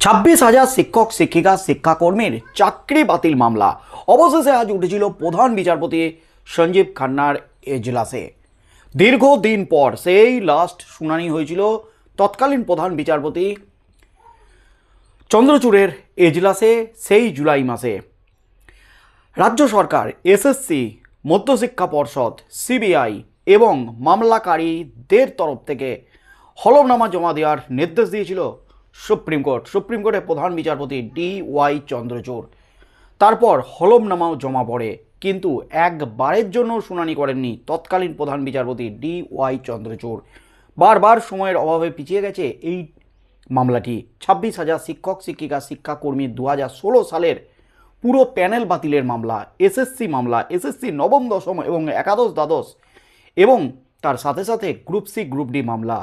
ছাব্বিশ হাজার শিক্ষক, শিক্ষিকা, শিক্ষাকর্মীর চাকরি বাতিল মামলা। অবশেষে আজ উঠেছিল প্রধান বিচারপতি সঞ্জীব খান্নার এজলাসে। দীর্ঘদিন পর সেই লাস্ট শুনানি হয়েছিল তৎকালীন প্রধান বিচারপতি চন্দ্রচূড়ের এজলাসে সেই জুলাই মাসে। রাজ্য সরকার এসএসসি মধ্যশিক্ষা পর্ষদ সিবিআই এবং মামলাকারীদের তরফ থেকে হলফনামা জমা দেওয়ার নির্দেশ দিয়েছিল সুপ্রিম কোর্ট, সুপ্রিম কোর্টের প্রধান বিচারপতি ডি ওয়াই চন্দ্রচূড়। তারপর হলফনামাও জমা পড়ে, কিন্তু একবারের জন্য শুনানি করেননি তৎকালীন প্রধান বিচারপতি ডি ওয়াই চন্দ্রচূড়। বারবার সময়ের অভাবে পিছিয়ে গেছে এই মামলাটি। ছাব্বিশ হাজার শিক্ষক, শিক্ষিকা, শিক্ষাকর্মী দু হাজার ষোলো সালের পুরো প্যানেল বাতিলের মামলা, এসএসসি মামলা, এসএসসি নবম দশম এবং একাদশ দ্বাদশ এবং তার সাথে সাথে গ্রুপ সি, গ্রুপ ডি মামলা।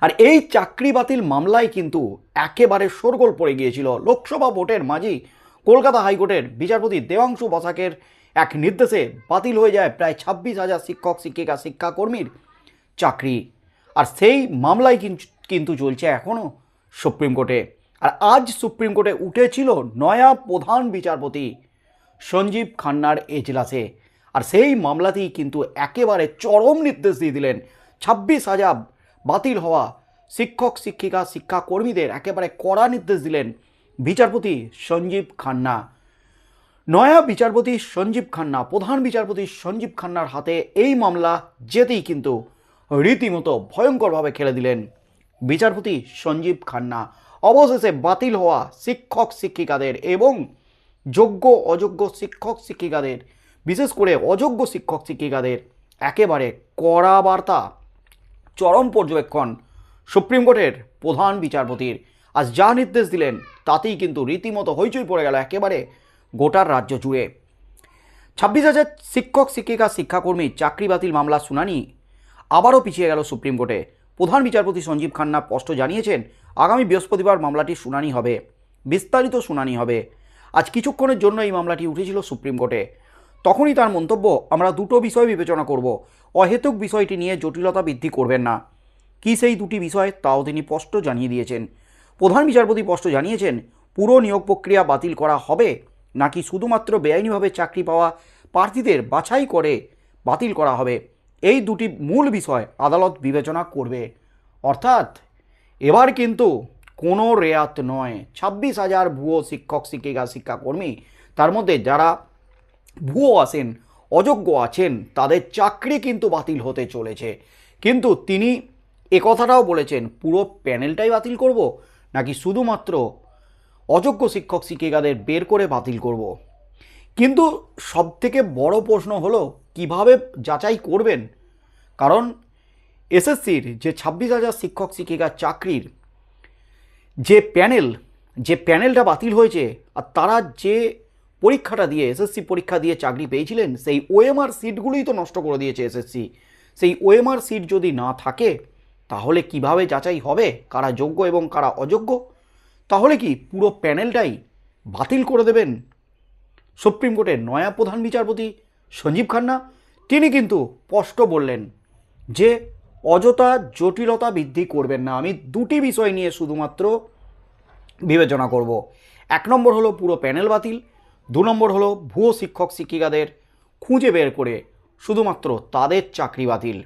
আর এই চাকরি বাতিল মামলায় কিন্তু একেবারে শোরগোল পড়ে গিয়েছিল লোকসভা ভোটের মাঝেই কলকাতা হাইকোর্টের বিচারপতি দেওয়াংশু বসাকের এক নির্দেশে বাতিল হয়ে যায় প্রায় ছাব্বিশ হাজার শিক্ষক, শিক্ষিকা, শিক্ষাকর্মীর চাকরি। আর সেই মামলাই কিন- কিন্তু চলছে এখনও সুপ্রিম কোর্টে। আর আজ সুপ্রিম কোর্টে উঠেছিল নয়া প্রধান বিচারপতি সঞ্জীব খান্নার এজলাসে। আর সেই মামলাতেই কিন্তু একেবারে চরম নির্দেশ দিয়ে দিলেন ছাব্বিশ হাজার বাতিল হওয়া শিক্ষক, শিক্ষিকা, শিক্ষাকর্মীদের একেবারে কড়া নির্দেশ দিলেন বিচারপতি সঞ্জীব খান্না। নয়া বিচারপতি সঞ্জীব খান্না, প্রধান বিচারপতি সঞ্জীব খান্নার হাতে এই মামলা যেতেই কিন্তু রীতিমতো ভয়ঙ্করভাবে খেলে দিলেন বিচারপতি সঞ্জীব খান্না। অবশেষে বাতিল হওয়া শিক্ষক, শিক্ষিকাদের এবং যোগ্য, অযোগ্য শিক্ষক, শিক্ষিকাদের, বিশেষ করে অযোগ্য শিক্ষক, শিক্ষিকাদের একেবারে কড়া বার্তা চরম পর্যবেক্ষণ। সুপ্রিম কোর্টের প্রধান বিচারপতির আজ যা নির্দেশ দিলেন, তাতেই কিন্তু রীতিমতো হইচই পড়ে গেল একেবারে গোটার রাজ্য জুড়ে। ছাব্বিশ হাজার শিক্ষক, শিক্ষিকা, শিক্ষাকর্মী, চাকরি বাতিল মামলা, শুনানি আবারও পিছিয়ে গেল সুপ্রিম কোর্টে। প্রধান বিচারপতি সঞ্জীব খান্না স্পষ্ট জানিয়েছেন, আগামী বৃহস্পতিবার মামলাটি শুনানি হবে, বিস্তারিত শুনানি হবে। আজ কিছুক্ষণের জন্য এই মামলাটি উঠেছিল সুপ্রিম কোর্টে। তখনই তার মন্তব্য, আমরা দুটো বিষয় বিবেচনা করব। অহেতুক বিষয়টি নিয়ে জটিলতা বৃদ্ধি করবেন না। কী সেই দুটি বিষয়? তাও তিনি স্পষ্ট জানিয়ে দিয়েছেন। প্রধান বিচারপতি স্পষ্ট জানিয়েছেন, পুরো নিয়োগ প্রক্রিয়া বাতিল করা হবে নাকি শুধুমাত্র বেআইনিভাবে চাকরি পাওয়া প্রার্থীদের বাছাই করে বাতিল করা হবে? এই দুটি মূল বিষয় আদালত বিবেচনা করবে। অর্থাৎ এবার কিন্তু কোনো রেয়াত নয়। ছাব্বিশ হাজার ভুয়ো শিক্ষক, শিক্ষিকা, শিক্ষাকর্মী, তার মধ্যে যারা ভুয়ো আছেন, অযোগ্য আছেন, তাদের চাকরি কিন্তু বাতিল হতে চলেছে। কিন্তু তিনি এ কথাটাও বলেছেন, পুরো প্যানেলটাই বাতিল করব, নাকি শুধুমাত্র অযোগ্য শিক্ষক শিক্ষিকাদের বের করে বাতিল করব? কিন্তু সবথেকে বড় প্রশ্ন হলো, কীভাবে যাচাই করবেন? কারণ এসএসসির যে ছাব্বিশ হাজার শিক্ষক শিক্ষিকার চাকরির যে প্যানেল, যে প্যানেলটা বাতিল হয়েছে, আর তারা যে পরীক্ষাটা দিয়ে এসএসসি পরীক্ষা দিয়ে চাকরি পেয়েছিলেন, সেই ওএমআর সিটগুলোই তো নষ্ট করে দিয়েছে এসএসসি সেই ওএমআর সিট যদি না থাকে, তাহলে কীভাবে যাচাই হবে? কারা যোগ্য এবং কারা অযোগ্য? তাহলে কি পুরো প্যানেলটাই বাতিল করে দেবেন? সুপ্রিম কোর্টের নয়া প্রধান বিচারপতি সঞ্জীব খান্না, তিনি কিন্তু স্পষ্ট বললেন যে, অযথা জটিলতা বৃদ্ধি করবেন না। আমি দুটি বিষয় নিয়ে শুধুমাত্র বিবেচনা করব। এক নম্বর হলো পুরো প্যানেল বাতিল দু নম্বর হলো ভুয়ো শিক্ষক শিক্ষিকাদের খুঁজে বের করে শুধুমাত্র তাদের চাকরি বাতিল।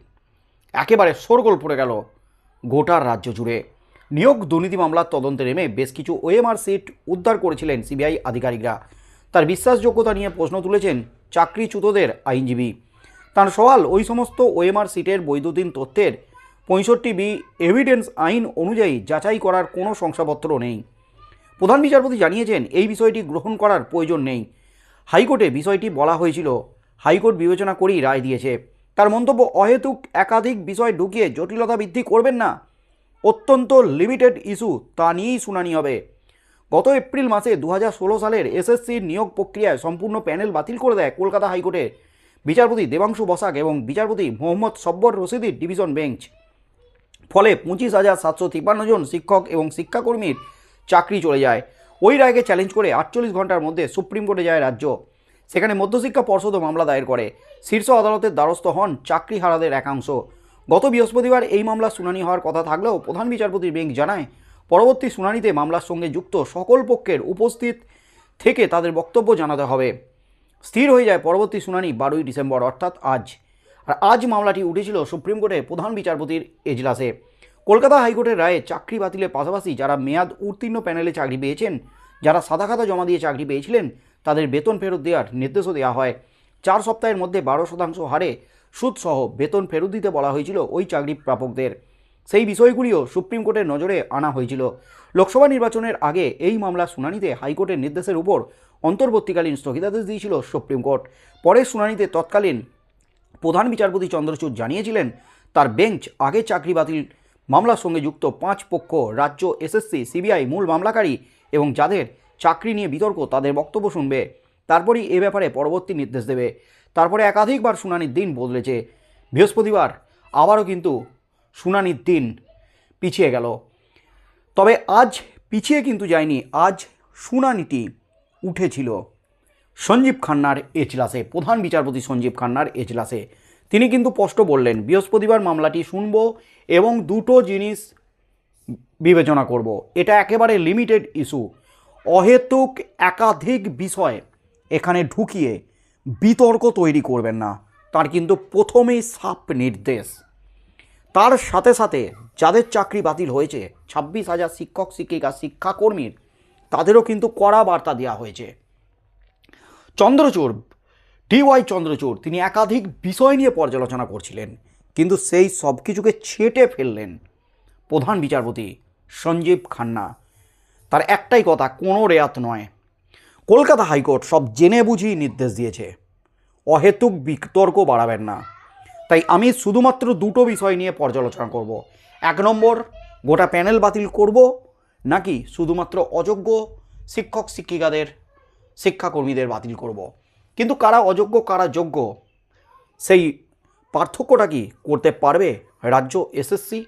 একেবারে শোরগোল পড়ে গেল গোটার রাজ্য জুড়ে। নিয়োগ দুর্নীতি মামলার তদন্তে নেমে বেশ কিছু ওএমআর সিট উদ্ধার করেছিলেন সিবিআই আধিকারিকরা। তার বিশ্বাসযোগ্যতা নিয়ে প্রশ্ন তুলেছেন চাকরিচ্যুতদের আইনজীবী। তার সওয়াল, ওই সমস্ত ওএমআর সিটের বৈদ্যুতিন তথ্যের পঁয়ষট্টি বি এভিডেন্স আইন অনুযায়ী যাচাই করার কোনো শংসাপত্র নেই। প্রধান বিচারপতি জানিয়েছেন, এই বিষয়টি গ্রহণ করার প্রয়োজন নেই। হাইকোর্টে বিষয়টি বলা হয়েছিল। হাইকোর্ট বিবেচনা করেই রায় দিয়েছে। তার মন্তব্য, অহেতুক একাধিক বিষয় ঢুকিয়ে জটিলতা বৃদ্ধি করবেন না। অত্যন্ত লিমিটেড ইস্যু, তা নিয়েই শুনানি হবে। গত এপ্রিল মাসে দু হাজার ষোলো সালের এসএসসির নিয়োগ প্রক্রিয়ায় সম্পূর্ণ প্যানেল বাতিল করে দেয় কলকাতা হাইকোর্টের বিচারপতি দেবাংশু বসাক এবং বিচারপতি মোহাম্মদ সব্বর রশিদির ডিভিশন বেঞ্চ। ফলে পঁচিশ হাজার সাতশো জন শিক্ষক এবং শিক্ষাকর্মীর চাকরি চলে যায়। ওই রায়কে চ্যালেঞ্জ করে আটচল্লিশ ঘণ্টার মধ্যে সুপ্রিম কোর্টে যায় রাজ্য। সেখানে মধ্যশিক্ষা পর্ষদও মামলা দায়ের করে। শীর্ষ আদালতের দ্বারস্থ হন চাকরি হারাদের একাংশ। গত বৃহস্পতিবার এই মামলা শুনানি হওয়ার কথা থাকলেও প্রধান বিচারপতির বেঞ্চ জানায়, পরবর্তী শুনানিতে মামলার সঙ্গে যুক্ত সকল পক্ষের উপস্থিত থেকে তাদের বক্তব্য জানাতে হবে। স্থির হয়ে যায় পরবর্তী শুনানি বারোই ডিসেম্বর, অর্থাৎ আজ। আর আজ মামলাটি উঠেছিল সুপ্রিম কোর্টে প্রধান বিচারপতির এজলাসে। কলকাতা হাইকোর্টের রায়ে চাকরি বাতিলের পাশাপাশি যারা মেয়াদ উত্তীর্ণ প্যানেলে চাকরি পেয়েছেন, যারা সাদা খাতা জমা দিয়ে চাকরি পেয়েছিলেন, তাদের বেতন ফেরত দেওয়ার নির্দেশও দেওয়া হয়। চার সপ্তাহের মধ্যে বারো শতাংশ হারে সুদসহ বেতন ফেরত দিতে বলা হয়েছিল ওই চাকরি প্রাপকদের। সেই বিষয়গুলিও সুপ্রিম কোর্টের নজরে আনা হয়েছিল। লোকসভা নির্বাচনের আগে এই মামলার শুনানিতে হাইকোর্টের নির্দেশের উপর অন্তর্বর্তীকালীন স্থগিতাদেশ দিয়েছিল সুপ্রিম কোর্ট। পরের শুনানিতে তৎকালীন প্রধান বিচারপতি চন্দ্রচূড় জানিয়েছিলেন, তার বেঞ্চ আগে চাকরি বাতিল মামলার সঙ্গে যুক্ত পাঁচ পক্ষ, রাজ্য, এসএসসি, সিবিআই মূল মামলাকারী এবং যাদের চাকরি নিয়ে বিতর্ক তাদের বক্তব্য শুনবে। তারপরেই এ ব্যাপারে পরবর্তী নির্দেশ দেবে। তারপরে একাধিকবার শুনানির দিন বদলেছে। বৃহস্পতিবার আবারও কিন্তু শুনানির দিন পিছিয়ে গেল। তবে আজ পিছিয়ে কিন্তু যায়নি, আজ শুনানিটি উঠেছিল। সঞ্জীব খান্নার এজলাসে, প্রধান বিচারপতি সঞ্জীব খান্নার এজলাসে। তিনি কিন্তু স্পষ্ট বললেন, বৃহস্পতিবার মামলাটি শুনব এবং দুটো জিনিস বিবেচনা করব। এটা একেবারে লিমিটেড ইস্যু অহেতুক একাধিক বিষয় এখানে ঢুকিয়ে বিতর্ক তৈরি করবেন না। তার কিন্তু প্রথমেই সাপ নির্দেশ। তার সাথে সাথে যাদের চাকরি বাতিল হয়েছে, ছাব্বিশ হাজার শিক্ষক, শিক্ষিকা, শিক্ষাকর্মীর, তাদেরও কিন্তু কড়া বার্তা দেওয়া হয়েছে। চন্দ্রচূড় ডিওয়াই চন্দ্রচূড়, তিনি একাধিক বিষয় নিয়ে পর্যালোচনা করছিলেন, কিন্তু সেই সব কিছুকে ছেটে ফেললেন প্রধান বিচারপতি সঞ্জীব খান্না। তার একটাই কথা, কোনো রেয়াত নয়। কলকাতা হাইকোর্ট সব জেনে বুঝিয়ে নির্দেশ দিয়েছে, অহেতুক বিতর্ক বাড়াবেন না। তাই আমি শুধুমাত্র দুটো বিষয় নিয়ে পর্যালোচনা করব। এক নম্বর, গোটা প্যানেল বাতিল করব, নাকি শুধুমাত্র অযোগ্য শিক্ষক শিক্ষিকাদের শিক্ষাকর্মীদের বাতিল করব? কিন্তু কারা অযোগ্য, কারা যোগ্য? সেই পার্থক্যটা কি করতে পারবে রাজ্য এসএসসি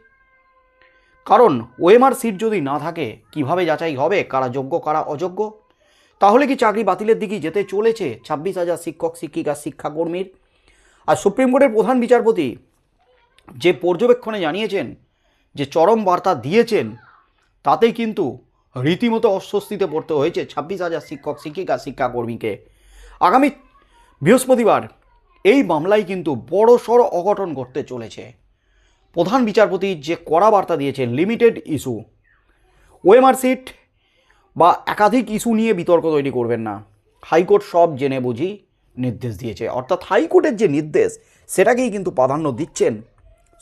কারণ ওএমআর সিট যদি না থাকে, কীভাবে যাচাই হবে কারা যোগ্য, কারা অযোগ্য? তাহলে কি চাকরি বাতিলের দিকে যেতে চলেছে ছাব্বিশ হাজার শিক্ষক, শিক্ষিকা, শিক্ষাকর্মীর? আর সুপ্রিম কোর্টের প্রধান বিচারপতি যে পর্যবেক্ষণে জানিয়েছেন, যে চরম বার্তা দিয়েছেন, তাতেই কিন্তু রীতিমতো অস্বস্তিতে পড়তে হয়েছে ছাব্বিশ হাজার শিক্ষক, শিক্ষিকা, শিক্ষাকর্মীকে। আগামী বৃহস্পতিবার এই মামলায় কিন্তু বড় সড় অঘটন ঘটতে চলেছে। প্রধান বিচারপতি যে কড়া বার্তা দিয়েছেন লিমিটেড ইস্যু ওএমআর সিট বা একাধিক ইস্যু নিয়ে বিতর্ক তৈরি করবেন না। হাইকোর্ট সব জেনে বুঝি নির্দেশ দিয়েছে। অর্থাৎ হাইকোর্টের যে নির্দেশ, সেটাকেই কিন্তু প্রাধান্য দিচ্ছেন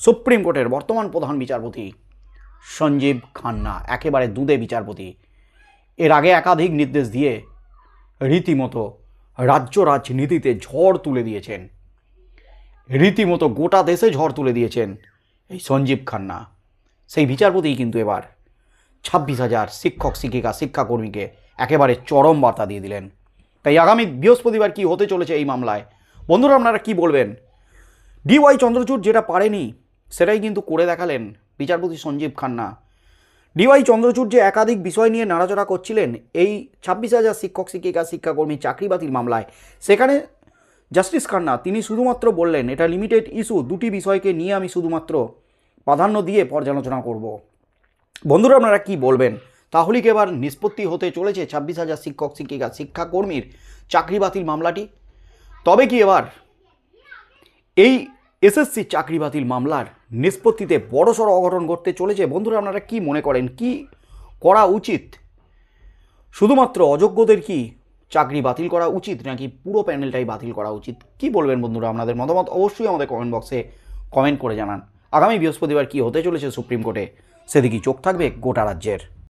সুপ্রিম কোর্টের বর্তমান প্রধান বিচারপতি সঞ্জীব খান্না, একেবারে দুধে বিচারপতি। এর আগে একাধিক নির্দেশ দিয়ে রীতিমতো রাজ্য রাজনীতিতে ঝড় তুলে দিয়েছেন। রীতিমতো গোটা দেশে ঝড় তুলে দিয়েছেন এই সঞ্জীব খান্না। সেই বিচারপতিই কিন্তু এবার ছাব্বিশ হাজার শিক্ষক, শিক্ষিকা, শিক্ষাকর্মীকে একেবারে চরম বার্তা দিয়ে দিলেন। তাই আগামী বৃহস্পতিবার কি হতে চলেছে এই মামলায়? বন্ধুরা, আপনারা কি বলবেন? ডিওয়াই চন্দ্রচূড় যেটা পারেনি, সেটাই কিন্তু করে দেখালেন বিচারপতি সঞ্জীব খান্না। ডিওয়াই চন্দ্রচূড় যে একাধিক বিষয় নিয়ে নাড়াচড়া করছিলেন, এই ছাব্বিশ হাজার শিক্ষক, শিক্ষিকা, শিক্ষাকর্মী চাকরি বাতিল মামলায়, সেখানে জাস্টিস খান্না, তিনি শুধুমাত্র বললেন, এটা লিমিটেড ইস্যু দুটি বিষয়কে নিয়ে আমি শুধুমাত্র প্রাধান্য দিয়ে পর্যালোচনা করব। বন্ধুরা, আপনারা কি বলবেন? তাহলে কি এবার নিষ্পত্তি হতে চলেছে ছাব্বিশ হাজার শিক্ষক, শিক্ষিকা, শিক্ষাকর্মীর চাকরি বাতিল মামলাটি? তবে কি এবার এই এসএসসি চাকরি বাতিল মামলার নিষ্পত্তিতে বড়সড় অঘটন ঘটতে চলেছে। বন্ধুরা, আপনারা কি মনে করেন? কি করা উচিত? শুধুমাত্র অযোগ্যদের কি চাকরি বাতিল করা উচিত, নাকি পুরো প্যানেলটাই বাতিল করা উচিত? কি বলবেন বন্ধুরা? আপনাদের মতামত অবশ্যই আমাদের কমেন্ট বক্সে কমেন্ট করে জানান। আগামী বৃহস্পতিবার কি হতে চলেছে সুপ্রিম কোর্টে? সেদিকেই চোখ থাকবে গোটা রাজ্যের।